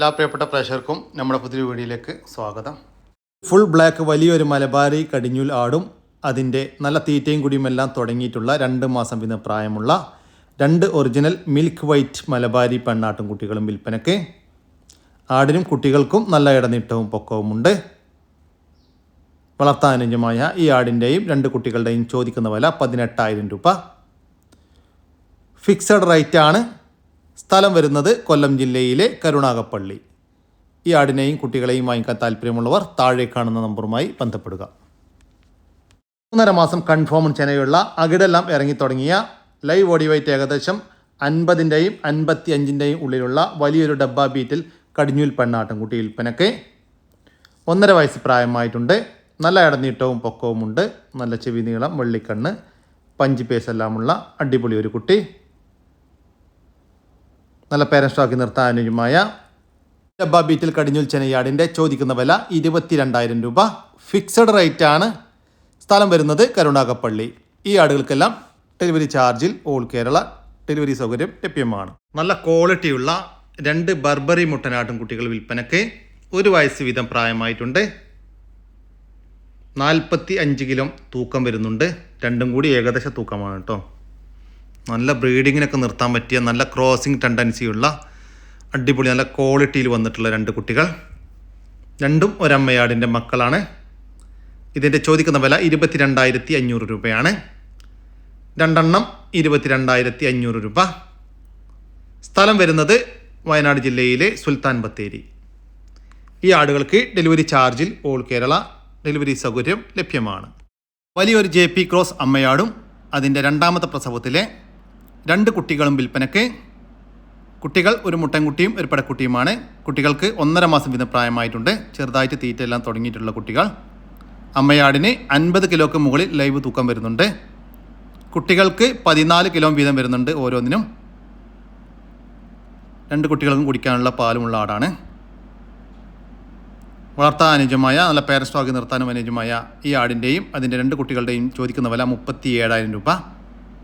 എല്ലാ പ്രിയപ്പെട്ട പ്രേക്ഷകർക്കും നമ്മുടെ പുതിയ വീഡിയോയിലേക്ക് സ്വാഗതം. ഫുൾ ബ്ലാക്ക് വലിയൊരു മലബാരി കടിഞ്ഞുൽ ആടും അതിന്റെ നല്ല തീറ്റയും കുടിയുമെല്ലാം തുടങ്ങിയിട്ടുള്ള രണ്ട് മാസം പിന്നെ പ്രായമുള്ള രണ്ട് ഒറിജിനൽ മിൽക്ക് വൈറ്റ് മലബാരി പെണ്ണാട്ടും കുട്ടികളും വിൽപ്പനയ്ക്ക് ആടിനും കുട്ടികൾക്കും നല്ല ഇടനീട്ടവും പൊക്കവുമുണ്ട്. വളർത്താനുജമായ ഈ ആടിന്റെയും രണ്ട് കുട്ടികളുടെയും ചോദിക്കുന്ന വില പതിനെട്ടായിരം രൂപ. ഫിക്സഡ് റേറ്റ് ആണ്. സ്ഥലം വരുന്നത് കൊല്ലം ജില്ലയിലെ കരുണാകപ്പള്ളി. ഈ ആടിനെയും കുട്ടികളെയും വാങ്ങിക്കാൻ താല്പര്യമുള്ളവർ താഴെ കാണുന്ന നമ്പറുമായി ബന്ധപ്പെടുക. മൂന്നര മാസം കൺഫോം ചെനയുള്ള അകിടെല്ലാം ഇറങ്ങി തുടങ്ങിയ ലൈവ് ബോഡി വൈറ്റ് ഏകദേശം അൻപതിന്റെയും അൻപത്തി അഞ്ചിന്റെയും ഉള്ളിലുള്ള വലിയൊരു ഡബ്ബ ബീറ്റിൽ കടിഞ്ഞൂൽ പെണ്ണാട്ടം കുട്ടി വിൽപ്പനയ്ക്ക് ഒന്നര വയസ്സ് പ്രായമായിട്ടുണ്ട്. നല്ല ഇടനീട്ടവും പൊക്കവുമുണ്ട്. നല്ല ചെവി നീളം വെള്ളിക്കണ്ണ് പഞ്ച് പേസെല്ലാമുള്ള അടിപൊളി ഒരു കുട്ടി. നല്ല പേരൻ സ്റ്റോക്കി നിർത്താൻ അനുയോജ്യമായ ഡബ്ബ ബീറ്റിൽ കടിഞ്ഞൂൽ ചെനയാടിന്റെ ചോദിക്കുന്ന വില ഇരുപത്തി രണ്ടായിരം രൂപ. ഫിക്സഡ് റേറ്റ് ആണ് സ്ഥലം വരുന്നത് കരുണാകപ്പള്ളി. ഈ ആടുകൾക്കെല്ലാം ഡെലിവറി ചാർജിൽ ഓൾ കേരള ഡെലിവറി സൗകര്യം ലഭ്യമാണ്. നല്ല ക്വാളിറ്റിയുള്ള രണ്ട് ബർബറി മുട്ടനാട്ടും കുട്ടികൾ വിൽപ്പനയ്ക്ക് ഒരു വയസ്സ് വീതം പ്രായമായിട്ടുണ്ട്. നാൽപ്പത്തി അഞ്ച് കിലോ തൂക്കം വരുന്നുണ്ട്. രണ്ടും കൂടി ഏകദേശ തൂക്കമാണ് കേട്ടോ. നല്ല ബ്രീഡിങ്ങിനൊക്കെ നിർത്താൻ പറ്റിയ നല്ല ക്രോസിങ് ടെൻഡൻസിയുള്ള അടിപൊളി നല്ല ക്വാളിറ്റിയിൽ വന്നിട്ടുള്ള രണ്ട് കുട്ടികൾ. രണ്ടും ഒരമ്മയാടിന്റെ മക്കളാണ്. ഇതിന്റെ ചോദിക്കുന്ന വില ഇരുപത്തി രണ്ടായിരത്തി അഞ്ഞൂറ് രൂപയാണ്. രണ്ടെണ്ണം ഇരുപത്തി രണ്ടായിരത്തി അഞ്ഞൂറ് രൂപ. സ്ഥലം വരുന്നത് വയനാട് ജില്ലയിലെ സുൽത്താൻ ബത്തേരി. ഈ ആടുകൾക്ക് ഡെലിവറി ചാർജിൽ ഓൾ കേരള ഡെലിവറി സൗകര്യം ലഭ്യമാണ്. വലിയൊരു ജെ പി ക്രോസ് അമ്മയാടും അതിന്റെ രണ്ടാമത്തെ പ്രസവത്തിലെ രണ്ട് കുട്ടികളും വിൽപ്പനയ്ക്ക് കുട്ടികൾ ഒരു മുട്ടൻകുട്ടിയും ഒരു പടക്കുട്ടിയുമാണ്. കുട്ടികൾക്ക് ഒന്നര മാസം വീതം പ്രായമായിട്ടുണ്ട്. ചെറുതായിട്ട് തീറ്റയെല്ലാം തുടങ്ങിയിട്ടുള്ള കുട്ടികൾ. അമ്മയാടിന് അൻപത് കിലോക്ക് മുകളിൽ ലൈവ് തൂക്കം വരുന്നുണ്ട്. കുട്ടികൾക്ക് പതിനാല് കിലോ വീതം വരുന്നുണ്ട് ഓരോന്നിനും. രണ്ട് കുട്ടികൾക്കും കുടിക്കാനുള്ള പാലുമുള്ള ആടാണ്. വളർത്താൻ അനുജമായ നല്ല പേര സ്റ്റോക്ക് നിർത്താനും അനുജമായ ഈ ആടിന്റെയും അതിന്റെ രണ്ട് കുട്ടികളുടെയും ചോദിക്കുന്ന വില മുപ്പത്തി ഏഴായിരം രൂപ.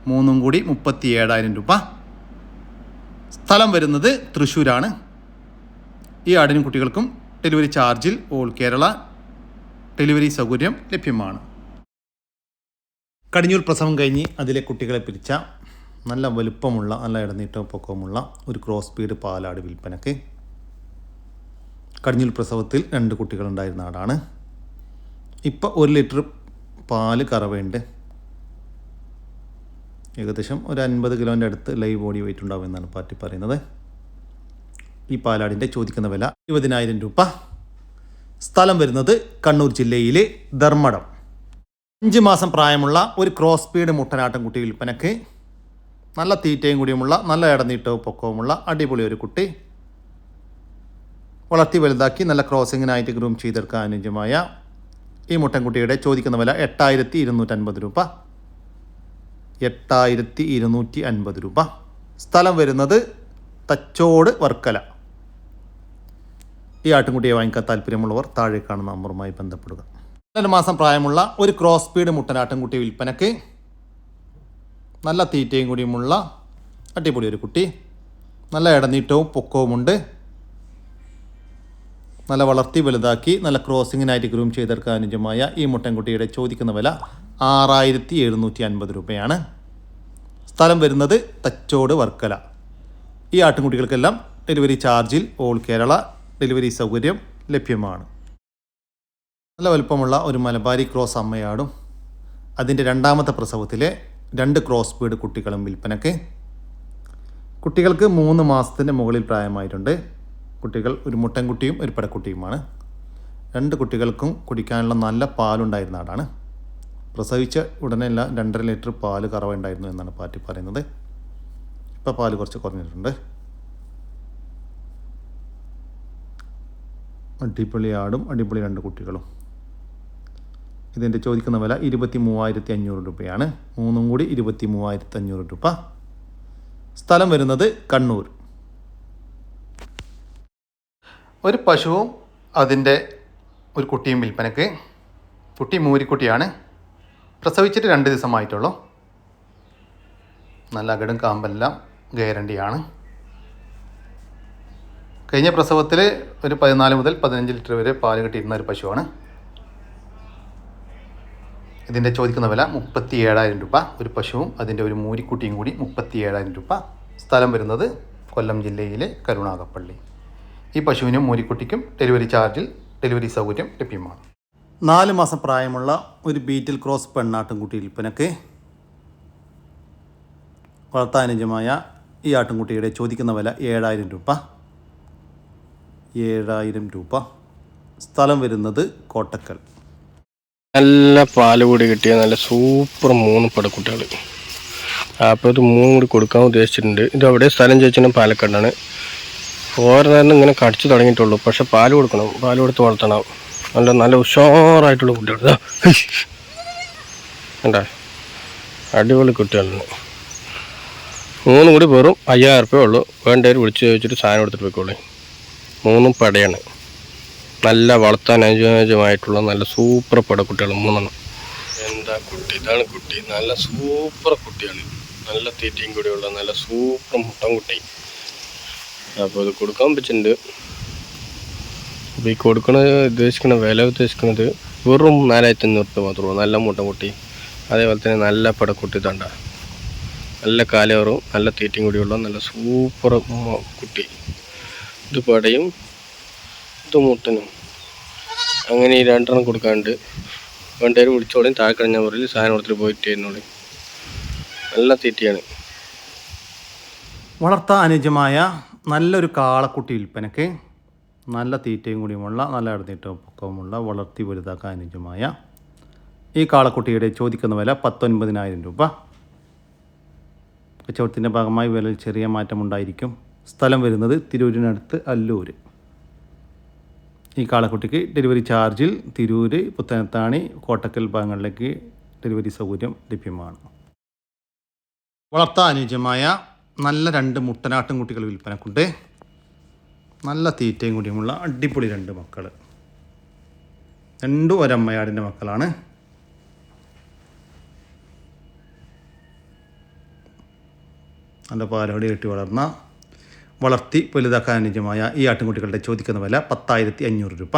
മൂന്നും കൂടി മുപ്പത്തി ഏഴായിരം രൂപ. സ്ഥലം വരുന്നത് തൃശ്ശൂരാണ്. ഈ ആടിനും കുട്ടികൾക്കും ഡെലിവറി ചാർജിൽ ഓൾ കേരള ഡെലിവറി സൗകര്യം ലഭ്യമാണ്. കടിഞ്ഞൂർ പ്രസവം കഴിഞ്ഞ് അതിലെ കുട്ടികളെ പിരിച്ച നല്ല വലുപ്പമുള്ള നല്ല ഇടനീട്ടവും പൊക്കവുമുള്ള ഒരു ക്രോസ് ബീഡ് പാലാട് വിൽപ്പനക്ക് കടിഞ്ഞൂൽ പ്രസവത്തിൽ രണ്ട് കുട്ടികളുണ്ടായിരുന്ന ആടാണ്. ഇപ്പോൾ ഒരു ലിറ്റർ പാൽ കറവയുണ്ട്. ഏകദേശം ഒരു അൻപത് കിലോന്റെ അടുത്ത് ലൈവ് ബോഡി വെയിറ്റ് ഉണ്ടാവും എന്നാണ് പാർട്ടി പറയുന്നത്. ഈ പാലാടിന്റെ ചോദിക്കുന്ന വില ഇരുപതിനായിരം രൂപ. സ്ഥലം വരുന്നത് കണ്ണൂർ ജില്ലയിലെ ധർമ്മടം. അഞ്ച് മാസം പ്രായമുള്ള ഒരു ക്രോസ് സ്പീഡ് മുട്ടനാട്ടം കുട്ടി വിൽപ്പനയ്ക്ക് നല്ല തീറ്റയും കൂടിയുമുള്ള നല്ല ഇടനീട്ടവും പൊക്കവുമുള്ള അടിപൊളി ഒരു കുട്ടി വളർത്തി വലുതാക്കി നല്ല ക്രോസിങ്ങിനായിട്ട് ഗ്രൂം ചെയ്തെടുക്കാൻ അനുയോജ്യമായ ഈ മുട്ടൻകുട്ടിയുടെ ചോദിക്കുന്ന വില എട്ടായിരത്തി ഇരുന്നൂറ്റൻപത് രൂപ. എട്ടായിരത്തി ഇരുന്നൂറ്റി അൻപത് രൂപ. സ്ഥലം വരുന്നത് തച്ചോട് വർക്കല. ഈ ആട്ടിൻകുട്ടിയെ വാങ്ങിക്കാൻ താല്പര്യമുള്ളവർ താഴെ കാണുന്ന നമ്പറുമായി ബന്ധപ്പെടുക. രണ്ട് മാസം പ്രായമുള്ള ഒരു ക്രോസ് സ്പീഡ് മുട്ടനാട്ടിൻകുട്ടി വിൽപ്പനയ്ക്ക് നല്ല തീറ്റയും കൂടിയുമുള്ള അടിപൊളി ഒരു കുട്ടി. നല്ല ഇടനീട്ടവും പൊക്കവുമുണ്ട്. നല്ല വളർത്തി വലുതാക്കി നല്ല ക്രോസിങ്ങിനായിട്ട് ഗ്രൂം ചെയ്തെടുക്കാൻ അനുജമായ ഈ മുട്ടൻകുട്ടിയുടെ ചോദിക്കുന്ന വില ആറായിരത്തി എഴുന്നൂറ്റി അൻപത് രൂപയാണ്. സ്ഥലം വരുന്നത് തച്ചോട് വർക്കല. ഈ ആട്ടിൻകുട്ടികൾക്കെല്ലാം ഡെലിവറി ചാർജിൽ ഓൾ കേരള ഡെലിവറി സൗകര്യം ലഭ്യമാണ്. നല്ല വലുപ്പമുള്ള ഒരു മലബാരി ക്രോസ് അമ്മയാടും. അതിന്റെ രണ്ടാമത്തെ പ്രസവത്തിലെ രണ്ട് ക്രോസ് ബീഡ് കുട്ടികളും വിൽപ്പനയ്ക്ക് കുട്ടികൾക്ക് മൂന്ന് മാസത്തിന്റെ മുകളിൽ പ്രായമായിട്ടുണ്ട്. കുട്ടികൾ ഒരു മുട്ടൻകുട്ടിയും ഒരു പടക്കുട്ടിയുമാണ്. രണ്ട് കുട്ടികൾക്കും കുടിക്കാനുള്ള നല്ല പാലുണ്ടായിരുന്ന ആടാണ്. പ്രസവിച്ച ഉടനെ എല്ലാം രണ്ടര ലിറ്റർ പാൽ കറവുണ്ടായിരുന്നു എന്നാണ് പാറ്റി പറയുന്നത്. ഇപ്പോൾ പാൽ കുറച്ച് കുറഞ്ഞിട്ടുണ്ട്. അടിപൊളി ആടും അടിപൊളി രണ്ട് കുട്ടികളും. ഇതിന്റെ ചോദിക്കുന്ന വില ഇരുപത്തി മൂവായിരത്തി അഞ്ഞൂറ് രൂപയാണ്. മൂന്നും കൂടി ഇരുപത്തി മൂവായിരത്തി അഞ്ഞൂറ് രൂപ. സ്ഥലം വരുന്നത് കണ്ണൂർ. ഒരു പശുവും അതിന്റെ ഒരു കുട്ടിയും വിൽപ്പനക്ക്. കുട്ടി മൂരിക്കുട്ടിയാണ്. പ്രസവിച്ചിട്ട് രണ്ട് ദിവസമായിട്ടുള്ളൂ. നല്ല അകടും കാമ്പെല്ലാം ഗ്യാരണ്ടിയാണ്. കഴിഞ്ഞ പ്രസവത്തിൽ ഒരു പതിനാല് മുതൽ പതിനഞ്ച് ലിറ്റർ വരെ പാൽ കിട്ടിയിരുന്ന ഒരു പശുവാണ്. ഇതിന്റെ ചോദിക്കുന്ന വില മുപ്പത്തി ഏഴായിരം രൂപ. ഒരു പശുവും അതിന്റെ ഒരു മൂരിക്കുട്ടിയും കൂടി മുപ്പത്തി ഏഴായിരം രൂപ. സ്ഥലം വരുന്നത് കൊല്ലം ജില്ലയിലെ കരുണാകപ്പള്ളി. ഈ പശുവിനും മൂരിക്കുട്ടിക്കും ഡെലിവറി ചാർജിൽ ഡെലിവറി സൗകര്യം ലഭ്യമാണ്. നാല് മാസം പ്രായമുള്ള ഒരു ബീറ്റിൽ ക്രോസ് പെണ്ണാട്ടിൻകുട്ടി വിൽപ്പനക്ക് വളർത്താനുജമായ ഈ ആട്ടിൻകുട്ടിയുടെ ചോദിക്കുന്ന വില ഏഴായിരം രൂപ. ഏഴായിരം രൂപ. സ്ഥലം വരുന്നത് കോട്ടക്കൽ. നല്ല പാൽ കൂടി കിട്ടിയ നല്ല സൂപ്പർ മൂന്ന് പടക്കുട്ടികൾ അപ്പോൾ ഇത് മൂന്ന് കൂടി കൊടുക്കാൻ ഉദ്ദേശിച്ചിട്ടുണ്ട്. ഇത് അവിടെ സ്ഥലം ചോദിച്ചാൽ പാലക്കാടാണ് ഓരോ നേരം ഇങ്ങനെ കടിച്ചു തുടങ്ങിയിട്ടുള്ളൂ. പക്ഷെ പാൽ കൊടുക്കണം. പാൽ കൊടുത്ത് വളർത്തണം. നല്ല നല്ല ഉഷാറായിട്ടുള്ള കുട്ടികൾ കണ്ടേ? അടിപൊളി കുട്ടികളാണ്. മൂന്നും കൂടി വെറും അയ്യായിരം റുപ്യ ഉള്ളൂ. വേണ്ടവർ വിളിച്ച് ചോദിച്ചിട്ട് സാധനം എടുത്തിട്ട് പോയിക്കോളേ. മൂന്നും പടയാണ്. നല്ല വളർത്താൻ അനുയോജ്യമായിട്ടുള്ള നല്ല സൂപ്പർ പടക്കുട്ടികൾ മൂന്നെണ്ണം. എന്താ കുട്ടി? ഇതാണ് കുട്ടി. നല്ല സൂപ്പർ കുട്ടിയാണ്. നല്ല തീറ്റയും കൂടിയുള്ള നല്ല സൂപ്പർ മുട്ടൻ കുട്ടി. അപ്പോൾ ഇത് കൊടുക്കാൻ പറ്റുന്നുണ്ട് അപ്പോൾ ഈ കൊടുക്കണ ഉദ്ദേശിക്കുന്ന വില ഉദ്ദേശിക്കുന്നത് വെറും നാലായിരത്തി അഞ്ഞൂറ് രൂപ മാത്രമേ ഉള്ളൂ. നല്ല മുട്ട കുട്ടി അതേപോലെ തന്നെ നല്ല പടക്കുട്ടി തണ്ട. നല്ല കാലവറും നല്ല തീറ്റയും കൂടിയുള്ള നല്ല സൂപ്പർ കുട്ടി. ഇത് പടയും ഇത് മുട്ടനും. അങ്ങനെ ഈ രണ്ടെണ്ണം കൊടുക്കാണ്ട് വേണ്ടവർ വിളിച്ചോളി താഴെ കഴിഞ്ഞ സാധനം കൊടുത്തിട്ട് പോയിട്ട് എന്നോട് നല്ല തീറ്റയാണ്. വളർത്താൻ അനുജമായ നല്ലൊരു കാളക്കുട്ടി വിൽപ്പനക്ക് നല്ല തീറ്റയും കൂടിയുമുള്ള നല്ല ഇടനീട്ടവും പൊക്കവുമുള്ള വളർത്തി വലുതാക്കാൻ അനുയോജ്യമായ ഈ കാളക്കുട്ടിയുടെ ചോദിക്കുന്ന വില പത്തൊൻപതിനായിരം രൂപ. കച്ചവടത്തിന്റെ ഭാഗമായി വിലയിൽ ചെറിയ മാറ്റമുണ്ടായിരിക്കും സ്ഥലം വരുന്നത് തിരൂരിനടുത്ത് അല്ലൂർ ഈ കാളക്കുട്ടിക്ക് ഡെലിവറി ചാർജിൽ തിരൂര് പുത്തനത്താണി കോട്ടക്കൽ ഭാഗങ്ങളിലേക്ക് ഡെലിവറി സൗകര്യം ലഭ്യമാണ്. വളർത്താൻ അനുയോജ്യമായ നല്ല രണ്ട് മുട്ടനാട്ടും കുട്ടികൾ വിൽപ്പനക്കുണ്ട്. നല്ല തീറ്റയും കൂടിയുമുള്ള അടിപൊളി രണ്ട് മക്കൾ രണ്ടും ഒരമ്മയാടിന്റെ മക്കളാണ്. നല്ല പാലോടി കെട്ടി വളർന്ന വളർത്തി വലുതാക്കാൻ അനുജമായ ഈ ആട്ടിൻകുട്ടികളുടെ ചോദിക്കുന്ന വില പത്തായിരത്തി അഞ്ഞൂറ് രൂപ.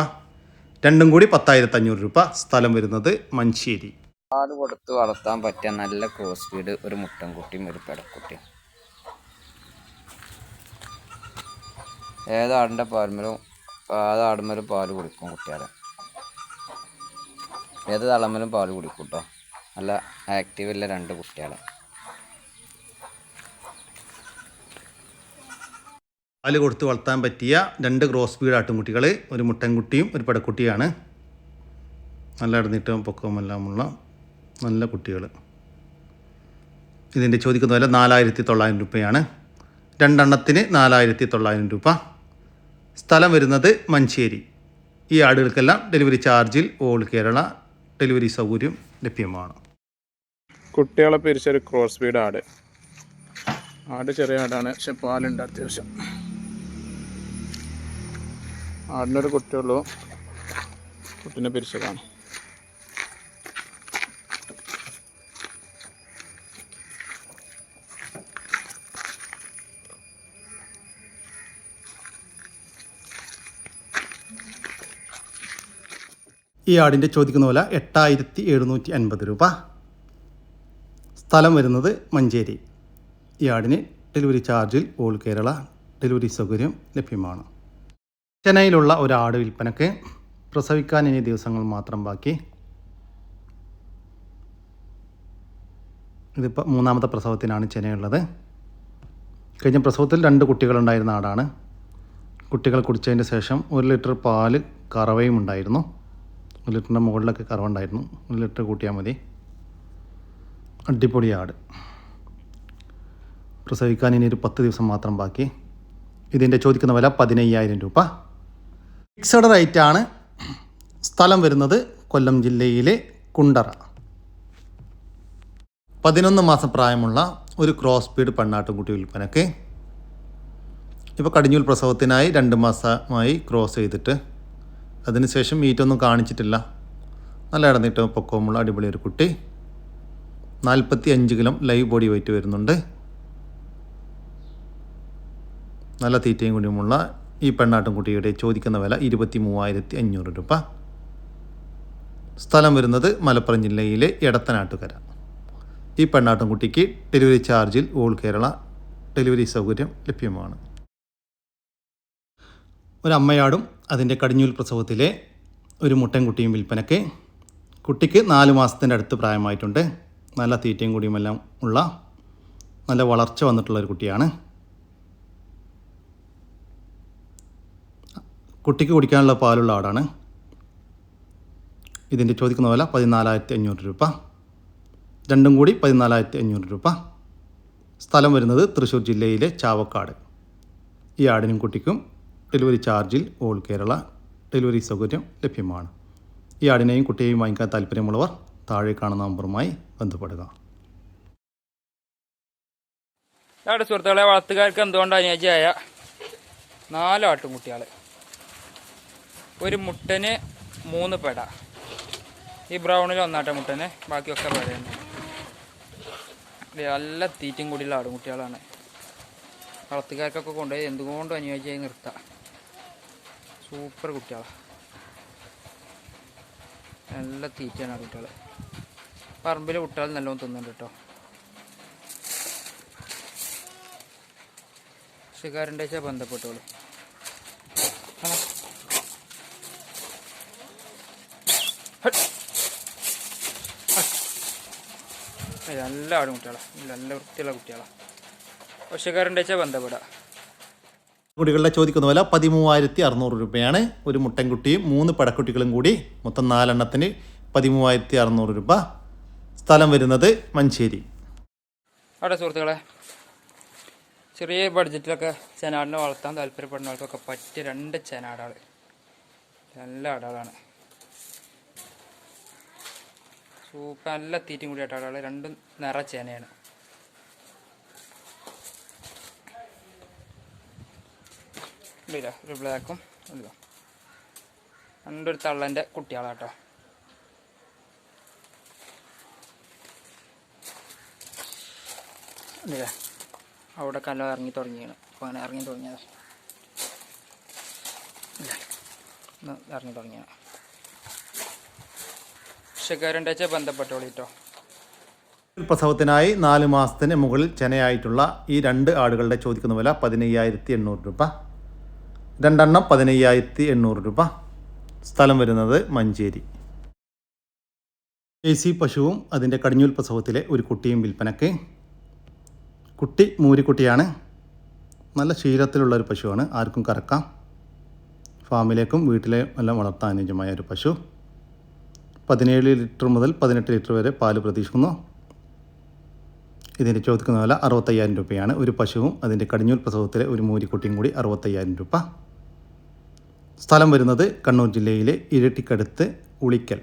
രണ്ടും കൂടി പത്തായിരത്തി അഞ്ഞൂറ് രൂപ. സ്ഥലം വരുന്നത് മഞ്ചേരി. പാൽ കൊടുത്ത് വളർത്താൻ പറ്റിയ നല്ല ക്രോസ് ഫീഡ് ഒരു മുട്ടൻകുട്ടിയും ഒരു പെടക്കുട്ടിയും ഏതാടിന്റെ പാൽമലും ഏതാടുമലും പാൽ കുടിക്കും കുട്ടികളെ. ഏത് തളമലും പാൽ കുടിക്കും കേട്ടോ നല്ല ആക്റ്റീവുള്ള രണ്ട് കുട്ടികളെ. പാൽ കൊടുത്ത് വളർത്താൻ പറ്റിയ രണ്ട് ക്രോസ് ബീഡ് ആട്ടുംകുട്ടികൾ ഒരു മുട്ടൻകുട്ടിയും ഒരു പടക്കുട്ടിയാണ്. നല്ല ഇടനീട്ടവും പൊക്കവുമെല്ലാമുള്ള നല്ല കുട്ടികൾ ഇതിന്റെ ചോദിക്കുന്ന വില നാലായിരത്തി തൊള്ളായിരം രൂപയാണ്. രണ്ടെണ്ണത്തിന് നാലായിരത്തി തൊള്ളായിരം രൂപ. സ്ഥലം വരുന്നത് മഞ്ചേരി. ഈ ആടുകൾക്കെല്ലാം ഡെലിവറി ചാർജിൽ ഓൾ കേരള ഡെലിവറി സൗകര്യം ലഭ്യമാണ്. കുട്ടികളെ പിരിച്ചൊരു ക്രോസ് ബീഡ് ആട്. ആട് ചെറിയ ആടാണ് പക്ഷെ പാലുണ്ട് അത്യാവശ്യം. ആടിനൊരു കുട്ടിയുള്ളൂ. കുട്ടീനെ പിരിച്ചതാണ്. ഈ ആടിന്റെ ചോദിക്കുന്ന പോലെ എട്ടായിരത്തി എഴുന്നൂറ്റി അൻപത് രൂപ. സ്ഥലം വരുന്നത് മഞ്ചേരി. ഈ ആടിന് ഡെലിവറി ചാർജിൽ ഓൾ കേരള ഡെലിവറി സൗകര്യം ലഭ്യമാണ്. ചെന്നൈയിലുള്ള ഒരു ആട് വിൽപ്പനക്ക് പ്രസവിക്കാൻ ഇനി ദിവസങ്ങൾ മാത്രം ബാക്കി. ഇതിപ്പോൾ മൂന്നാമത്തെ പ്രസവത്തിനാണ് ചെന്നൈയുള്ളത് കഴിഞ്ഞ പ്രസവത്തിൽ രണ്ട് കുട്ടികളുണ്ടായിരുന്ന ആടാണ്. കുട്ടികൾ കുടിച്ചതിന് ശേഷം ഒരു ലിറ്റർ പാൽ കറവയും ഉണ്ടായിരുന്നു ഒരു ലിറ്ററിന്റെ മുകളിലൊക്കെ കറവുണ്ടായിരുന്നു. ഒരു ലിറ്റർ കൂട്ടിയാൽ മതി. അടിപൊളി ആട്. പ്രസവിക്കാൻ ഇനി ഒരു പത്ത് ദിവസം മാത്രം ബാക്കി. ഇതിന്റെ ചോദിക്കുന്ന വില പതിനയ്യായിരം രൂപ. ഫിക്സഡ് റേറ്റ് ആണ്. സ്ഥലം വരുന്നത് കൊല്ലം ജില്ലയിലെ കുണ്ടറ. പതിനൊന്ന് മാസം പ്രായമുള്ള ഒരു ക്രോസ് ബീഡ് പെണ്ണാട്ടുംകുട്ടി വിൽപ്പനക്ക്. ഇപ്പോൾ കടിഞ്ഞൂൽ പ്രസവത്തിനായി രണ്ട് മാസമായി ക്രോസ് ചെയ്തിട്ട് അതിനുശേഷം മീറ്റൊന്നും കാണിച്ചിട്ടില്ല. നല്ല ഇടന്നിട്ട് പൊക്കവുമുള്ള അടിപൊളി ഒരു കുട്ടി. നാൽപ്പത്തി അഞ്ച് കിലോ ലൈവ് ബോഡി വെയിറ്റ് വരുന്നുണ്ട്. നല്ല തീറ്റയും കൂടിയുമുള്ള ഈ പെണ്ണാട്ടുംകുട്ടിയുടെ ചോദിക്കുന്ന വില ഇരുപത്തി മൂവായിരത്തി അഞ്ഞൂറ് രൂപ. സ്ഥലം വരുന്നത് മലപ്പുറം ജില്ലയിലെ എടത്തനാട്ടുകര. ഈ പെണ്ണാട്ടുംകുട്ടിക്ക് ഡെലിവറി ചാർജിൽ ഓൾ കേരള ഡെലിവറി സൗകര്യം ലഭ്യമാണ്. ഒരമ്മയാടും അതിന്റെ കടിഞ്ഞൂൽ പ്രസവത്തിലെ ഒരു മുട്ടൻകുട്ടിയും വിൽപ്പനയ്ക്ക് കുട്ടിക്ക് നാല് മാസത്തിന്റെ അടുത്ത് പ്രായമായിട്ടുണ്ട്. നല്ല തീറ്റയും കൂടിയുമെല്ലാം ഉള്ള നല്ല വളർച്ച വന്നിട്ടുള്ള ഒരു കുട്ടിയാണ്. കുട്ടിക്ക് കുടിക്കാനുള്ള പാലുള്ള ആടാണ്. ഇതിന്റെ ചോദിക്കുന്ന വില പതിനാലായിരത്തി അഞ്ഞൂറ് രൂപ. രണ്ടും കൂടി പതിനാലായിരത്തി അഞ്ഞൂറ് രൂപ. സ്ഥലം വരുന്നത് തൃശ്ശൂർ ജില്ലയിലെ ചാവക്കാട്. ഈ ആടിനും കുട്ടിക്കും ഡെലിവറി ചാർജിൽ ഓൾ കേരള ഡെലിവറി സൗകര്യം ലഭ്യമാണ്. ഈ ആടിനെയും കുട്ടിയെയും വാങ്ങിക്കാൻ താല്പര്യമുള്ളവർ താഴെ കാണുന്ന നമ്പറുമായി ബന്ധപ്പെടുക. ഞങ്ങളുടെ സുഹൃത്തുക്കളെ വളർത്തുകാർക്ക് എന്തുകൊണ്ട് അനുയോജ്യമായ നാല് ആട്ടുംകുട്ടികൾ ഒരു മുട്ടന് മൂന്ന് പെട. ഈ ബ്രൗണിൽ ഒന്നാട്ട മുട്ടന് ബാക്കിയൊക്കെ പെടയാണ് ഇത് നല്ല തീറ്റും കൂടിയുള്ള ആടുംകുട്ടികളാണ്. വളർത്തുകാർക്കൊക്കെ കൊണ്ടുപോയി എന്തുകൊണ്ടും അനുയോജ്യമായി നിർത്താം. സൂപ്പർ കുട്ടികളാണ് നല്ല തീറ്റയാണ് ആ കുട്ടികൾ പറമ്പിൽ കുട്ടികൾ നല്ലോണം തിന്നുന്നുണ്ട് കേട്ടോ. കൃഷിക്കാരന്റെ വെച്ചാൽ ബന്ധപ്പെട്ടോളൂ ആടും കുട്ടികളാണ് നല്ല വൃത്തിയുള്ള കുട്ടികളാണ് കൃഷിക്കാരന്റെ വെച്ചാൽ ബന്ധപ്പെടാം. കുട്ടികളുടെ ചോദിക്കുന്ന വില പതിമൂവായിരത്തി അറുന്നൂറ് രൂപയാണ്. ഒരു മുട്ടൻകുട്ടിയും മൂന്ന് പടക്കുട്ടികളും കൂടി മൊത്തം നാലെണ്ണത്തിന് പതിമൂവായിരത്തി അറുന്നൂറ് രൂപ. സ്ഥലം വരുന്നത് മഞ്ചേരി. അവിടെ സുഹൃത്തുക്കളെ ചെറിയ ബഡ്ജറ്റിലൊക്കെ ചെനാടിനെ വളർത്താൻ താല്പര്യപ്പെടുന്നവർക്കൊക്കെ പറ്റിയ രണ്ട് ചെനാടാൾ നല്ല അടാളാണ് സൂപ്പർ നല്ല തീറ്റയും കൂടി അടാളാണ് രണ്ടും നിറ ചേനയാണ്. ഇല്ല ഒരു ബ്ലാക്കും ഇല്ല രണ്ടൊരു തള്ളന്റെ കുട്ടികളാട്ടോ. ഇല്ല അവിടെ കല ഇറങ്ങി തുടങ്ങിയാണ്. അപ്പോൾ അങ്ങനെ ഇറങ്ങി തുടങ്ങിയത്. ഇറങ്ങി തുടങ്ങിയാണ് കൃഷിക്കാരുണ്ട് വെച്ചാൽ ബന്ധപ്പെട്ടോളിട്ടോ പ്രസവത്തിനായി നാല് മാസത്തിന് മുകളിൽ ചെനയായിട്ടുള്ള ഈ രണ്ട് ആടുകളുടെ ചോദിക്കുന്ന വില പതിനയ്യായിരത്തി എണ്ണൂറ് രൂപ. രണ്ടെണ്ണം പതിനയ്യായിരത്തി എണ്ണൂറ് രൂപ. സ്ഥലം വരുന്നത് മഞ്ചേരി. എ സി പശുവും അതിന്റെ കടിഞ്ഞൂൽ പ്രസവത്തിലെ ഒരു കുട്ടിയും വിൽപ്പനയ്ക്ക്. കുട്ടി മൂരിക്കുട്ടിയാണ്. നല്ല ക്ഷീരത്തിലുള്ളൊരു പശുവാണ്. ആർക്കും കറക്കാം. ഫാമിലേക്കും വീട്ടിലെ എല്ലാം വളർത്താൻ അനുയോജ്യമായ ഒരു പശു. പതിനേഴ് ലിറ്റർ മുതൽ പതിനെട്ട് ലിറ്റർ വരെ പാൽ പ്രതീക്ഷിക്കുന്നു. ഇതിന്റെ ചോദിക്കുന്ന വില അറുപത്തയ്യായിരം രൂപയാണ്. ഒരു പശുവും അതിന്റെ കടിഞ്ഞൂൽ പ്രസവത്തിലെ ഒരു മൂരിക്കുട്ടിയും കൂടി അറുപത്തയ്യായിരം രൂപ. സ്ഥലം വരുന്നത് കണ്ണൂർ ജില്ലയിലെ ഇരട്ടിക്കടുത്ത് ഉളിക്കൽ.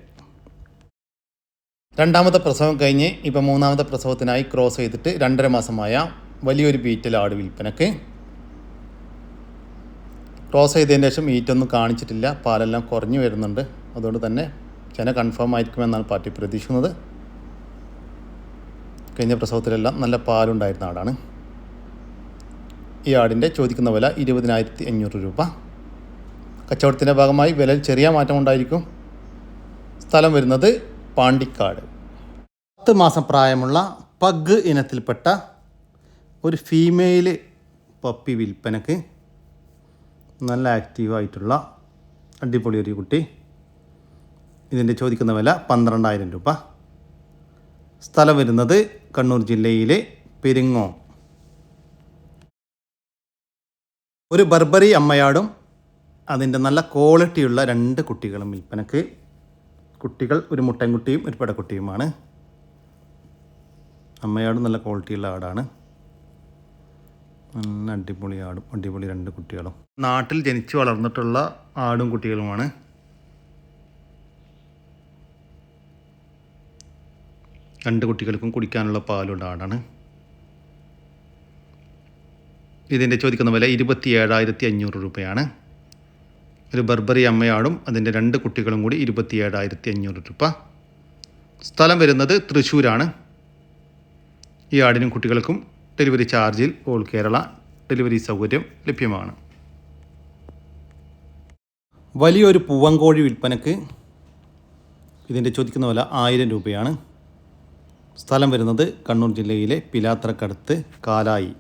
രണ്ടാമത്തെ പ്രസവം കഴിഞ്ഞ് ഇപ്പം മൂന്നാമത്തെ പ്രസവത്തിനായി ക്രോസ് ചെയ്തിട്ട് രണ്ടര മാസമായ വലിയൊരു ബീറ്റൽ ആട് വിൽപ്പനക്ക്. ക്രോസ് ചെയ്തതിന് ശേഷം ഈറ്റൊന്നും കാണിച്ചിട്ടില്ല. പാലെല്ലാം കുറഞ്ഞു വരുന്നുണ്ട്. അതുകൊണ്ട് തന്നെ ചെന കൺഫേം ആയിരിക്കുമെന്നാണ് പാർട്ടി പ്രതീക്ഷിക്കുന്നത്. കഴിഞ്ഞ പ്രസവത്തിലെല്ലാം നല്ല പാലുണ്ടായിരുന്ന ആടാണ്. ഈ ആടിന്റെ ചോദിക്കുന്ന വില ഇരുപതിനായിരത്തി അഞ്ഞൂറ് രൂപ. കച്ചവടത്തിന്റെ ഭാഗമായി വിലയിൽ ചെറിയ മാറ്റം ഉണ്ടായിരിക്കും. സ്ഥലം വരുന്നത് പാണ്ടിക്കാട്. പത്ത് മാസം പ്രായമുള്ള പഗ് ഇനത്തിൽപ്പെട്ട ഒരു ഫീമെയിൽ പപ്പി വിൽപ്പനക്ക് നല്ല ആക്റ്റീവായിട്ടുള്ള അടിപൊളി ഒരു കുട്ടി. ഇതിന്റെ ചോദിക്കുന്ന വില പന്ത്രണ്ടായിരം രൂപ. സ്ഥലം വരുന്നത് കണ്ണൂർ ജില്ലയിലെ പെരിങ്ങോം. ഒരു ബർബറി അമ്മയാടും അതിന്റെ നല്ല ക്വാളിറ്റിയുള്ള രണ്ട് കുട്ടികളും വിൽപ്പനക്ക്. കുട്ടികൾ ഒരു മുട്ടൻകുട്ടിയും ഒരു പെടക്കുട്ടിയുമാണ്. അമ്മയാടും നല്ല ക്വാളിറ്റിയുള്ള ആടാണ്. നല്ല അടിപൊളി ആടും അടിപൊളി രണ്ട് കുട്ടികളും. നാട്ടിൽ ജനിച്ചു വളർന്നിട്ടുള്ള ആടും കുട്ടികളുമാണ്. രണ്ട് കുട്ടികൾക്കും കുടിക്കാനുള്ള പാലുള്ള ആടാണ്. ഇതിന്റെ ചോദിക്കുന്ന വില ഇരുപത്തി ഏഴായിരത്തി അഞ്ഞൂറ് രൂപയാണ്. ഒരു ബർബറി അമ്മയാടും അതിന്റെ രണ്ട് കുട്ടികളും കൂടി ഇരുപത്തി ഏഴായിരത്തി അഞ്ഞൂറ് രൂപ. സ്ഥലം വരുന്നത് തൃശ്ശൂരാണ്. ഈ ആടിനും കുട്ടികൾക്കും ഡെലിവറി ചാർജിൽ ഓൾ കേരള ഡെലിവറി സൗകര്യം ലഭ്യമാണ്. വലിയൊരു പൂവങ്കോഴി വിൽപ്പനക്ക് ഇതിന്റെ ചോദിക്കുന്ന വില ആയിരം രൂപയാണ്. സ്ഥലം വരുന്നത് കണ്ണൂർ ജില്ലയിലെ പിലാത്രക്കടുത്ത് കാലായി.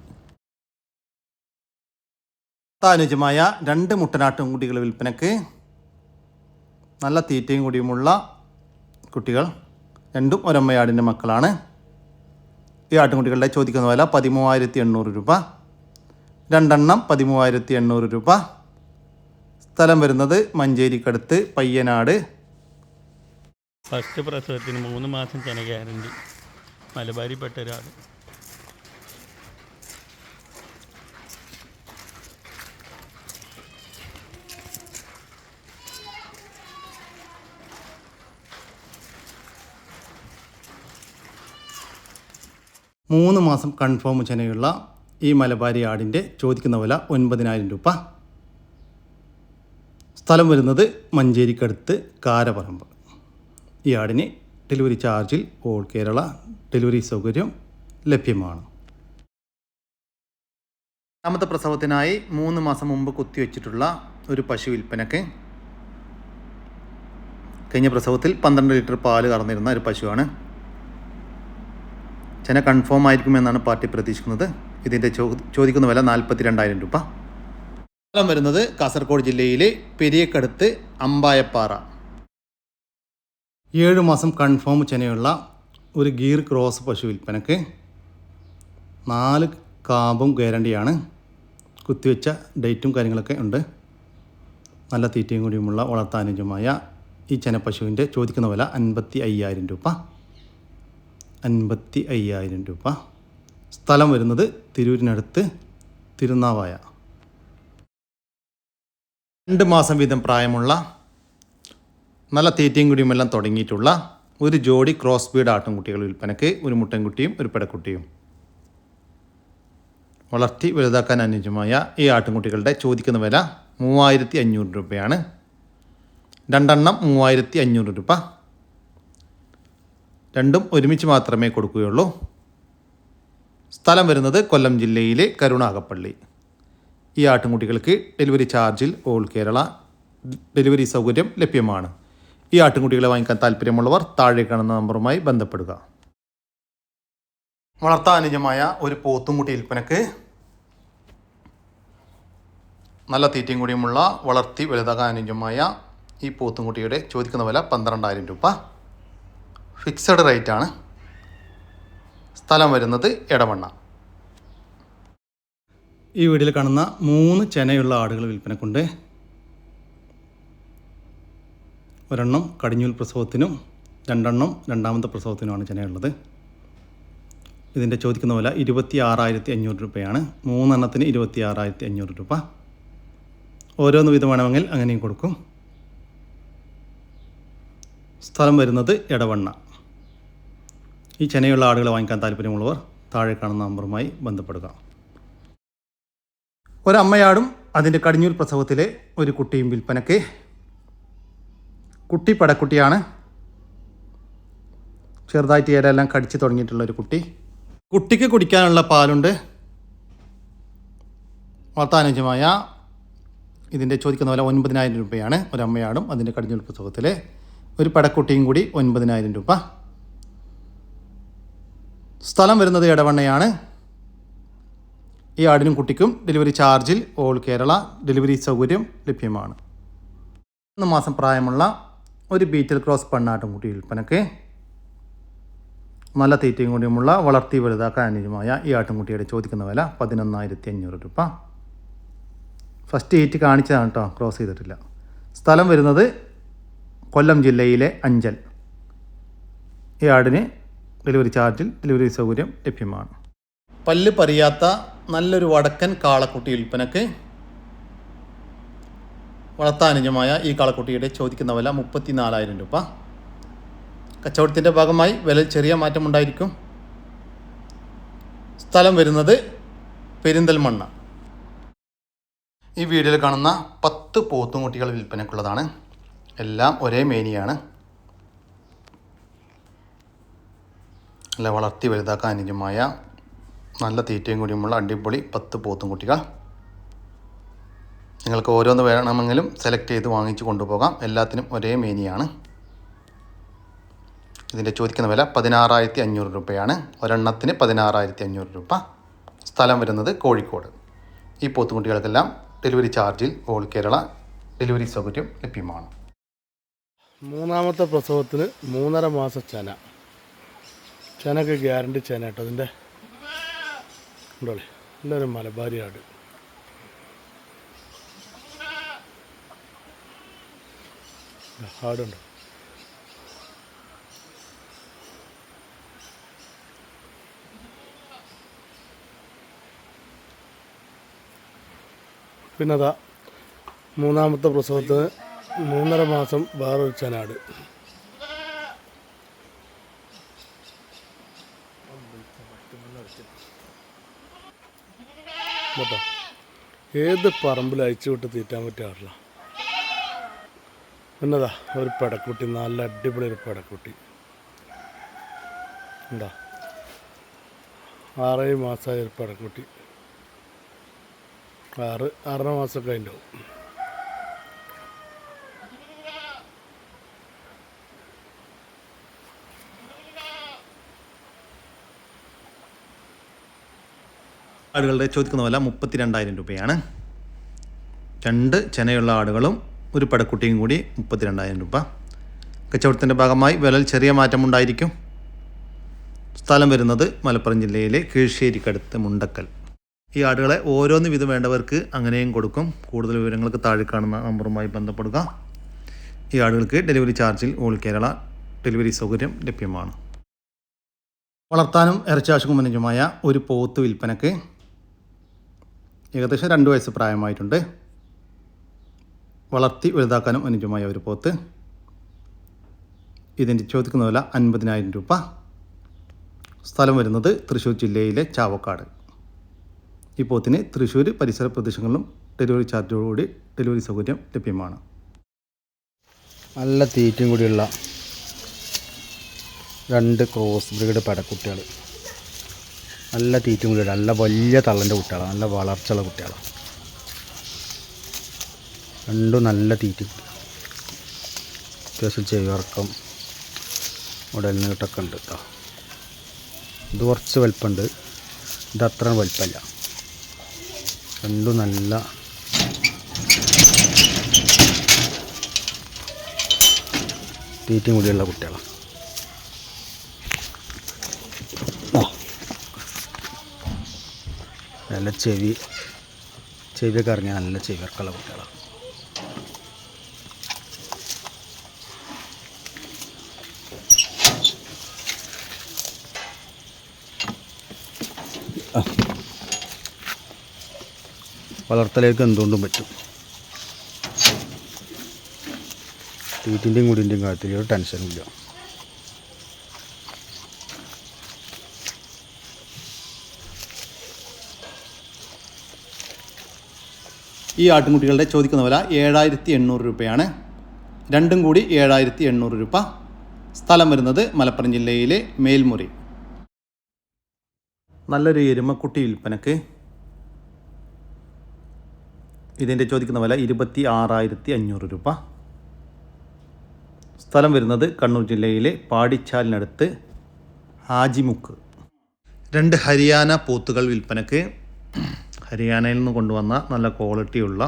അനുജമായ രണ്ട് മുട്ടനാട്ടും കുട്ടികൾ വിൽപ്പനക്ക് നല്ല തീറ്റയും കൂടിയുമുള്ള കുട്ടികൾ രണ്ടും ഒരമ്മയാടിന്റെ മക്കളാണ്. ഈ ആട്ടുംകുട്ടികളുടെ ചോദിക്കുന്ന വില പതിമൂവായിരത്തി എണ്ണൂറ് രൂപ. രണ്ടെണ്ണം പതിമൂവായിരത്തി എണ്ണൂറ് രൂപ. സ്ഥലം വരുന്നത് മഞ്ചേരിക്കടുത്ത് പയ്യനാട്. ഫസ്റ്റ് പ്രസവത്തിന് മൂന്ന് മാസം ചെന ഗ്യാരണ്ടി. മലബാരിപ്പെട്ട ഒരാൾ. മൂന്ന് മാസം കൺഫേം ചെനയുള്ള ഈ മലബാരി ആടിന്റെ ചോദിക്കുന്ന വില ഒൻപതിനായിരം രൂപ. സ്ഥലം വരുന്നത് മഞ്ചേരിക്കടുത്ത് കാരപറമ്പ്. ഈ ആടിന് ഡെലിവറി ചാർജിൽ ഓൾ കേരള ഡെലിവറി സൗകര്യം ലഭ്യമാണ്. രണ്ടാമത്തെ പ്രസവത്തിനായി മൂന്ന് മാസം മുമ്പ് കുത്തിവെച്ചിട്ടുള്ള ഒരു പശു വിൽപ്പനക്ക് കഴിഞ്ഞ പ്രസവത്തിൽ പന്ത്രണ്ട് ലിറ്റർ പാൽ കറന്നിരുന്ന ഒരു പശുവാണ് ചെന കൺഫേം ആയിരിക്കുമെന്നാണ് പാർട്ടി പ്രതീക്ഷിക്കുന്നത്. ഇതിന്റെ ചോദിക്കുന്ന വില നാൽപ്പത്തി രണ്ടായിരം രൂപ. സ്ഥലം വരുന്നത് കാസർഗോഡ് ജില്ലയിലെ പെരിയക്കടുത്ത് അമ്പായപ്പാറ. ഏഴ് മാസം കൺഫേം ചെനയുള്ള ഒരു ഗീർ ക്രോസ് പശു വിൽപ്പനക്ക് നാല് കാമ്പും ഗ്യാരണ്ടിയാണ്. കുത്തിവെച്ച ഡേറ്റും കാര്യങ്ങളൊക്കെ ഉണ്ട്. നല്ല തീറ്റയും കൂടിയുമുള്ള വളർത്താനുജമായ ഈ ചെനപ്പശുവിന്റെ ചോദിക്കുന്ന വില അൻപത്തി അയ്യായിരം രൂപ. അൻപത്തി അയ്യായിരം രൂപ. സ്ഥലം വരുന്നത് തിരൂരിനടുത്ത് തിരുനാവായ. രണ്ട് മാസം വീതം പ്രായമുള്ള നല്ല തീറ്റയും കുടിയുമെല്ലാം തുടങ്ങിയിട്ടുള്ള ഒരു ജോഡി ക്രോസ് ബീഡ് ആട്ടുംകുട്ടികൾ വിൽപ്പനക്ക് ഒരു മുട്ടൻകുട്ടിയും ഒരു പെടക്കുട്ടിയും. വളർത്തി വലുതാക്കാൻ അനുയോജ്യമായ ഈ ആട്ടുംകുട്ടികളുടെ ചോദിക്കുന്ന വില മൂവായിരത്തി അഞ്ഞൂറ് രൂപയാണ്. രണ്ടെണ്ണം മൂവായിരത്തി അഞ്ഞൂറ് രൂപ. രണ്ടും ഒരുമിച്ച് മാത്രമേ കൊടുക്കുകയുള്ളൂ. സ്ഥലം വരുന്നത് കൊല്ലം ജില്ലയിലെ കരുണാകപ്പള്ളി. ഈ ആട്ടിൻകുട്ടികൾക്ക് ഡെലിവറി ചാർജിൽ ഓൾ കേരള ഡെലിവറി സൗകര്യം ലഭ്യമാണ്. ഈ ആട്ടിൻകുട്ടികളെ വാങ്ങിക്കാൻ താല്പര്യമുള്ളവർ താഴെ കാണുന്ന നമ്പറുമായി ബന്ധപ്പെടുക. വളർത്താൻ അനുജമായ ഒരു പോത്തുംകുട്ടി വിൽപ്പനക്ക് നല്ല തീറ്റയും കൂടിയുമുള്ള വളർത്തി വലുതാകാൻ അനുജമായ ഈ പോത്തുംകുട്ടിയുടെ ചോദിക്കുന്ന വില പന്ത്രണ്ടായിരം രൂപ. ഫിക്സഡ് റേറ്റ് ആണ് സ്ഥലം വരുന്നത് ഇടമണ്ണ ഈ വീഡിയോയിൽ കാണുന്ന മൂന്ന് ചെനയുള്ള ആടുകൾ വിൽപ്പനക്കുണ്ട്. ഒരെണ്ണം കടിഞ്ഞൂൽ പ്രസവത്തിനും രണ്ടെണ്ണം രണ്ടാമത്തെ പ്രസവത്തിനുമാണ് ചെനയുള്ളത്. ഇതിന്റെ ചോദിക്കുന്ന വില ഇരുപത്തി ആറായിരത്തി അഞ്ഞൂറ് രൂപയാണ്. മൂന്നെണ്ണത്തിന് ഇരുപത്തി ആറായിരത്തി അഞ്ഞൂറ് രൂപ. ഓരോന്ന് വിധം വേണമെങ്കിൽ അങ്ങനെയും കൊടുക്കും. സ്ഥലം വരുന്നത് എടവണ്ണ. ഈ ചെനയുള്ള ആടുകളെ വാങ്ങിക്കാൻ താല്പര്യമുള്ളവർ താഴെ കാണുന്ന നമ്പറുമായി ബന്ധപ്പെടുക. ഒരമ്മയാടും അതിന്റെ കടിഞ്ഞൂൽ പ്രസവത്തിലെ ഒരു കുട്ടിയും വിൽപ്പനയ്ക്ക്. കുട്ടി പടക്കുട്ടിയാണ്. ചെറുതായിട്ട് ഇടയെല്ലാം കടിച്ച് തുടങ്ങിയിട്ടുള്ള ഒരു കുട്ടി. കുട്ടിക്ക് കുടിക്കാനുള്ള പാലുണ്ട്. വളർത്താനുജ്യമായ ഇതിന്റെ ചോദിക്കുന്ന പോലെ ഒൻപതിനായിരം രൂപയാണ്. ഒരമ്മയാടും അതിന്റെ കടിഞ്ഞൂൽ പ്രസവത്തിലെ ഒരു പടക്കുട്ടിയും കൂടി ഒൻപതിനായിരം രൂപ. സ്ഥലം വരുന്നത് ഇടവണ്ണയാണ്. ഈ ആടിനും കുട്ടിക്കും ഡെലിവറി ചാർജിൽ ഓൾ കേരള ഡെലിവറി സൗകര്യം ലഭ്യമാണ്. മൂന്ന് മാസം പ്രായമുള്ള ഒരു ബീറ്റൽ ക്രോസ് പെണ്ണാട്ടും കുട്ടി വിൽപ്പനക്ക്. നല്ല തീറ്റയും കൂടിയുമുള്ള വളർത്തി വലുതാക്കാൻ അനുയോജ്യമായ ഈ ആട്ടുംകുട്ടിയുടെ ചോദിക്കുന്ന വില പതിനൊന്നായിരത്തി അഞ്ഞൂറ് രൂപ. ഫസ്റ്റ് ഹീറ്റ് കാണിച്ചതാണ് കേട്ടോ ക്രോസ് ചെയ്തിട്ടില്ല. സ്ഥലം വരുന്നത് കൊല്ലം ജില്ലയിലെ അഞ്ചൽ. ഈ ആടിന് ഡെലിവറി ചാർജിൽ ഡെലിവറി സൗകര്യം ലഭ്യമാണ്. പല്ല് പറിയാത്ത നല്ലൊരു വടക്കൻ കാളക്കുട്ടി വിൽപ്പനക്ക് വളർത്താനുജമായ ഈ കാളക്കുട്ടിയുടെ ചോദിക്കുന്ന വില മുപ്പത്തി നാലായിരം രൂപ. കച്ചവടത്തിന്റെ ഭാഗമായി വില ചെറിയ മാറ്റമുണ്ടായിരിക്കും സ്ഥലം വരുന്നത് പെരിന്തൽമണ്ണ. ഈ വീഡിയോയിൽ കാണുന്ന പത്ത് പോത്തുംകുട്ടികൾ വിൽപ്പനക്കുള്ളതാണ് എല്ലാം ഒരേ മേനിയാണ്. നല്ല വളർത്തി വലുതാക്കാൻ അനുജമായ നല്ല തീറ്റയും കൂടിയുമുള്ള അടിപൊളി പത്ത് പോത്തുംകുട്ടികൾ നിങ്ങൾക്ക് ഓരോന്ന് വേണമെങ്കിലും സെലക്ട് ചെയ്ത് വാങ്ങിച്ച് കൊണ്ടുപോകാം. എല്ലാത്തിനും ഒരേ മേനിയാണ്. ഇതിന്റെ ചോദിക്കുന്ന വില പതിനാറായിരത്തി അഞ്ഞൂറ് രൂപയാണ്. ഒരെണ്ണത്തിന് പതിനാറായിരത്തി അഞ്ഞൂറ് രൂപ. സ്ഥലം വരുന്നത് കോഴിക്കോട്. ഈ പോത്തുകുട്ടികൾക്കെല്ലാം ഡെലിവറി ചാർജിൽ ഓൾ കേരള ഡെലിവറി സൗകര്യം ലഭ്യമാണ്. മൂന്നാമത്തെ പ്രസവത്തിന് മൂന്നര മാസ ചെന. ചെനക്ക് ഗ്യാരണ്ടി ചെന കേട്ടോ അതിന്റെ ഉണ്ടോളി. നല്ലൊരു മലബാരി ആട് ആടുണ്ട്. പിന്നെ അതാ മൂന്നാമത്തെ പ്രസവത്തിന് മൂന്നര മാസം വേറൊരു ചെനാട്. കേട്ടോ. ഏത് പറമ്പിൽ അയച്ചു വിട്ട് തീറ്റാൻ പറ്റാറില്ല എന്നതാ ഒരു പെടക്കുട്ടി നല്ല അടിപൊളി ഒരു പെടക്കുട്ടി. എന്താ? ആറേഴ് മാസമായ ഒരു പെടക്കുട്ടി. ആറ് ആറര മാസമൊക്കെ അതിന്റെ ആടുകളുടെ ചോദിക്കുന്ന വില മുപ്പത്തി രണ്ടായിരം രൂപയാണ്. രണ്ട് ചെനയുള്ള ആടുകളും ഒരു പടക്കുട്ടിയും കൂടി മുപ്പത്തി രണ്ടായിരം രൂപ. കച്ചവടത്തിന്റെ ഭാഗമായി വിലയിൽ ചെറിയ മാറ്റമുണ്ടായിരിക്കും സ്ഥലം വരുന്നത് മലപ്പുറം ജില്ലയിലെ കീഴ്ശ്ശേരിക്കടുത്ത് മുണ്ടക്കൽ. ഈ ആടുകളെ ഓരോന്ന് വിധം വേണ്ടവർക്ക് അങ്ങനെയും കൊടുക്കും. കൂടുതൽ വിവരങ്ങൾക്ക് താഴെ കാണുന്ന നമ്പറുമായി ബന്ധപ്പെടുക. ഈ ആടുകൾക്ക് ഡെലിവറി ചാർജിൽ ഓൾ കേരള ഡെലിവറി സൗകര്യം ലഭ്യമാണ്. വളർത്താനും ഇറച്ചാശുക്കും അനുജമായ ഒരു പോത്ത് വിൽപ്പനക്ക് ഏകദേശം രണ്ട് വയസ്സ് പ്രായമായിട്ടുണ്ട്. വളർത്തി വലുതാക്കാനും അനുജമായ ഒരു പോത്ത്. ഇതിന്റെ ചോദിക്കുന്ന വില അൻപതിനായിരം രൂപ. സ്ഥലം വരുന്നത് തൃശ്ശൂർ ജില്ലയിലെ ചാവക്കാട്. ഈ പോത്തിന് തൃശ്ശൂർ പരിസര പ്രദേശങ്ങളിലും ഡെലിവറി ചാർജോടുകൂടി ഡെലിവറി സൗകര്യം ലഭ്യമാണ്. നല്ല തീറ്റയും കൂടിയുള്ള രണ്ട് ക്രോസ് ബ്രീഡ് പടക്കുട്ടികൾ നല്ല തീറ്റും കൂടി നല്ല വലിയ തള്ളന്റെ കുട്ടികളാണ്. നല്ല വളർച്ചയുള്ള കുട്ടികളാണ്. രണ്ടും നല്ല തീറ്റ അത്യാവശ്യം ചെവിയിറക്കം ഉടൽ നീട്ടൊക്കെ ഉണ്ട് കേട്ടോ ഇത് കുറച്ച് വലിപ്പമുണ്ട്. ഇത് അത്ര വലിപ്പമല്ല. രണ്ടും നല്ല തീറ്റയും കൂടിയുള്ള കുട്ടികളാണ്. നല്ല ചെവി ചെവിയൊക്കെ ഇറങ്ങിയ നല്ല ചെവിയൊക്കെയുള്ള കുട്ടികളാണ് വളർത്തലേക്ക് എന്തുകൊണ്ടും പറ്റും. തീറ്റിന്റെയും കൂടിന്റെയും കാര്യത്തിൽ ഒരു ടെൻഷനും ഈ ആട്ടിൻകുട്ടികളുടെ ചോദിക്കുന്ന വില ഏഴായിരത്തി എണ്ണൂറ് രൂപയാണ്. രണ്ടും കൂടി ഏഴായിരത്തി എണ്ണൂറ് രൂപ. സ്ഥലം വരുന്നത് മലപ്പുറം ജില്ലയിലെ മേൽമുറി. നല്ലൊരു എരുമക്കുട്ടി വിൽപ്പനക്ക്. ഇതിന്റെ ചോദിക്കുന്ന വില ഇരുപത്തി ആറായിരത്തി അഞ്ഞൂറ് രൂപ. സ്ഥലം വരുന്നത് കണ്ണൂർ ജില്ലയിലെ പാടിച്ചാലിനടുത്ത് ഹാജിമുക്ക്. രണ്ട് ഹരിയാന പോത്തുകൾ വിൽപ്പനക്ക്. ഹരിയാനയിൽ നിന്ന് കൊണ്ടുവന്ന നല്ല ക്വാളിറ്റിയുള്ള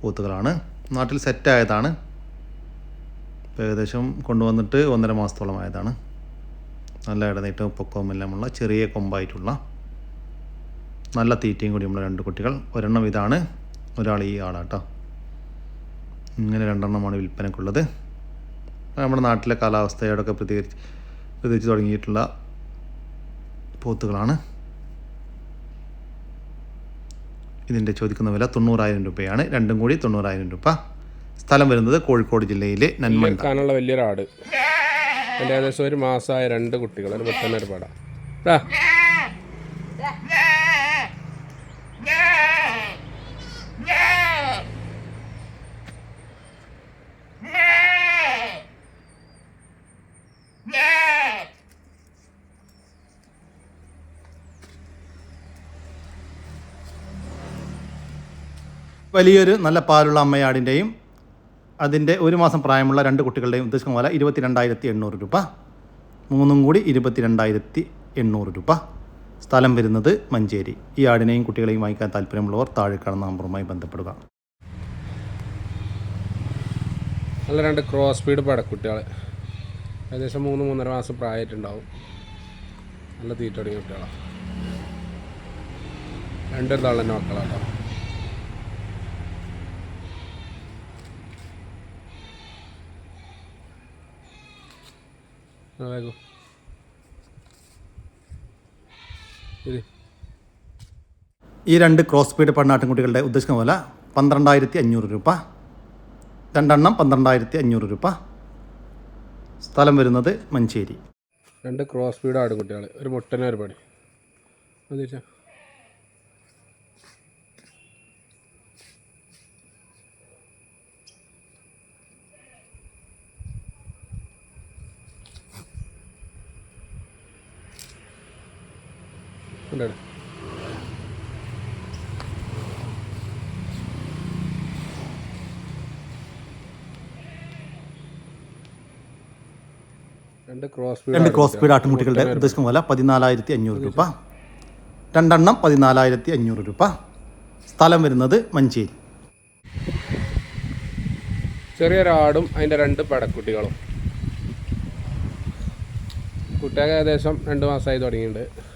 പൂത്തുകളാണ്. നാട്ടിൽ സെറ്റായതാണ് ഏകദേശം കൊണ്ടുവന്നിട്ട് ഒന്നര മാസത്തോളം ആയതാണ്. നല്ല ഇടനീട്ടവും പൊക്കവും എല്ലാമുള്ള ചെറിയ കൊമ്പായിട്ടുള്ള നല്ല തീറ്റയും കൂടി കൂടിയുള്ള രണ്ട് കുട്ടികൾ. ഒരെണ്ണം ഇതാണ്. ഒരാൾ ഈ ആളാട്ടോ. ഇങ്ങനെ രണ്ടെണ്ണമാണ് വിൽപ്പനക്കുള്ളത്. നമ്മുടെ നാട്ടിലെ കാലാവസ്ഥയോടൊക്കെ പ്രതികരിച്ച് പ്രതികരിച്ച് തുടങ്ങിയിട്ടുള്ള പോത്തുകളാണ്. ഇതിന്റെ ചോദിക്കുന്ന വില തൊണ്ണൂറായിരം രൂപയാണ്. രണ്ടും കൂടി തൊണ്ണൂറായിരം രൂപ. സ്ഥലം വരുന്നത് കോഴിക്കോട് ജില്ലയിലെ നന്മക്കാനുള്ള വലിയൊരാട്. ഏകദേശം ഒരു മാസമായ രണ്ട് കുട്ടികൾ ഒരു പെട്ടെന്ന് ഒരു പട വലിയൊരു നല്ല പാലുള്ള അമ്മയാടിന്റെയും അതിന്റെ ഒരു മാസം പ്രായമുള്ള രണ്ട് കുട്ടികളുടെയും ഉദ്ദേശിക്കുന്ന പോലെ ഇരുപത്തി രണ്ടായിരത്തി എണ്ണൂറ് രൂപ. മൂന്നും കൂടി ഇരുപത്തി രണ്ടായിരത്തി എണ്ണൂറ് രൂപ. സ്ഥലം വരുന്നത് മഞ്ചേരി. ഈ ആടിനെയും കുട്ടികളെയും വാങ്ങിക്കാൻ താല്പര്യമുള്ളവർ താഴെ കാണുന്ന നമ്പറുമായി ബന്ധപ്പെടുക. നല്ല രണ്ട് ക്രോസ് സ്പീഡ് പടക്കുട്ടികൾ ഏകദേശം മൂന്ന് മൂന്നര മാസം പ്രായമായിട്ടുണ്ടാവും. നല്ല തീറ്റ തുടങ്ങിയ കുട്ടികളാണ് രണ്ടൊരു തള്ളന്റെ മക്കളാട്ടോ. ആ, വേഗം ഇത് ഈ രണ്ട് ക്രോസ് സ്പീഡ് പണ്ണാട്ടിൻകുട്ടികളുടെ ഉദ്ദേശിക്കുന്ന പോലെ പന്ത്രണ്ടായിരത്തി അഞ്ഞൂറ് രൂപ. രണ്ടെണ്ണം പന്ത്രണ്ടായിരത്തി അഞ്ഞൂറ് രൂപ. സ്ഥലം വരുന്നത് മഞ്ചേരി. രണ്ട് ക്രോസ് സ്പീഡ് ആടുകുട്ടികൾ ഒരു മുട്ടനെ ഒരു പടി. മതിച്ചാ രണ്ട് ക്രോസ് സ്പീഡ് ആട്ടുമുട്ടികളുടെ ഉദ്ദേശിക്കുന്ന പോലെ പതിനാലായിരത്തി അഞ്ഞൂറ് രൂപ. രണ്ടെണ്ണം പതിനാലായിരത്തി അഞ്ഞൂറ് രൂപ. സ്ഥലം വരുന്നത് മഞ്ചേരി. ചെറിയൊരാടും അതിന്റെ രണ്ട് പടക്കുട്ടികളും. കുട്ടിയൊക്കെ ഏകദേശം രണ്ട് മാസമായി തുടങ്ങിയിട്ടുണ്ട്.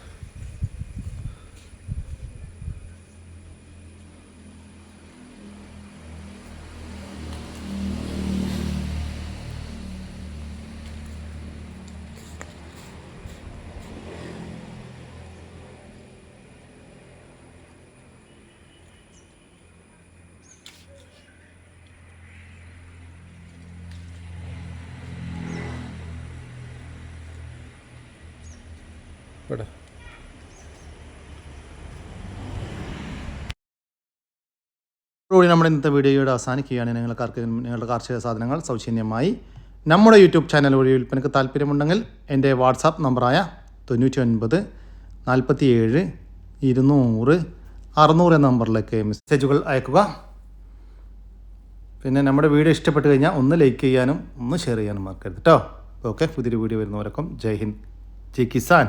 ഇവിടെ കൂടി നമ്മുടെ ഇന്നത്തെ വീഡിയോയുടെ അവസാനിക്കുകയാണ്. നിങ്ങൾക്ക് നിങ്ങളുടെ കാർഷിക സാധനങ്ങൾ സൗജന്യമായി നമ്മുടെ യൂട്യൂബ് ചാനൽ വഴി വിൽപ്പനയ്ക്ക് താല്പര്യമുണ്ടെങ്കിൽ എന്റെ വാട്സാപ്പ് നമ്പറായ തൊണ്ണൂറ്റി ഒൻപത് നാൽപ്പത്തി ഏഴ് ഇരുന്നൂറ് അറുന്നൂറ് എന്ന നമ്പറിലേക്ക് മെസ്സേജുകൾ അയക്കുക. പിന്നെ നമ്മുടെ വീഡിയോ ഇഷ്ടപ്പെട്ട് കഴിഞ്ഞാൽ ഒന്ന് ലൈക്ക് ചെയ്യാനും ഒന്ന് ഷെയർ ചെയ്യാനും മറക്കരുത് കേട്ടോ. ഓക്കെ പുതിയൊരു വീഡിയോ വരുന്നവരൊക്കെ ജയ് ഹിന്ദ് ജയ് കിസാൻ.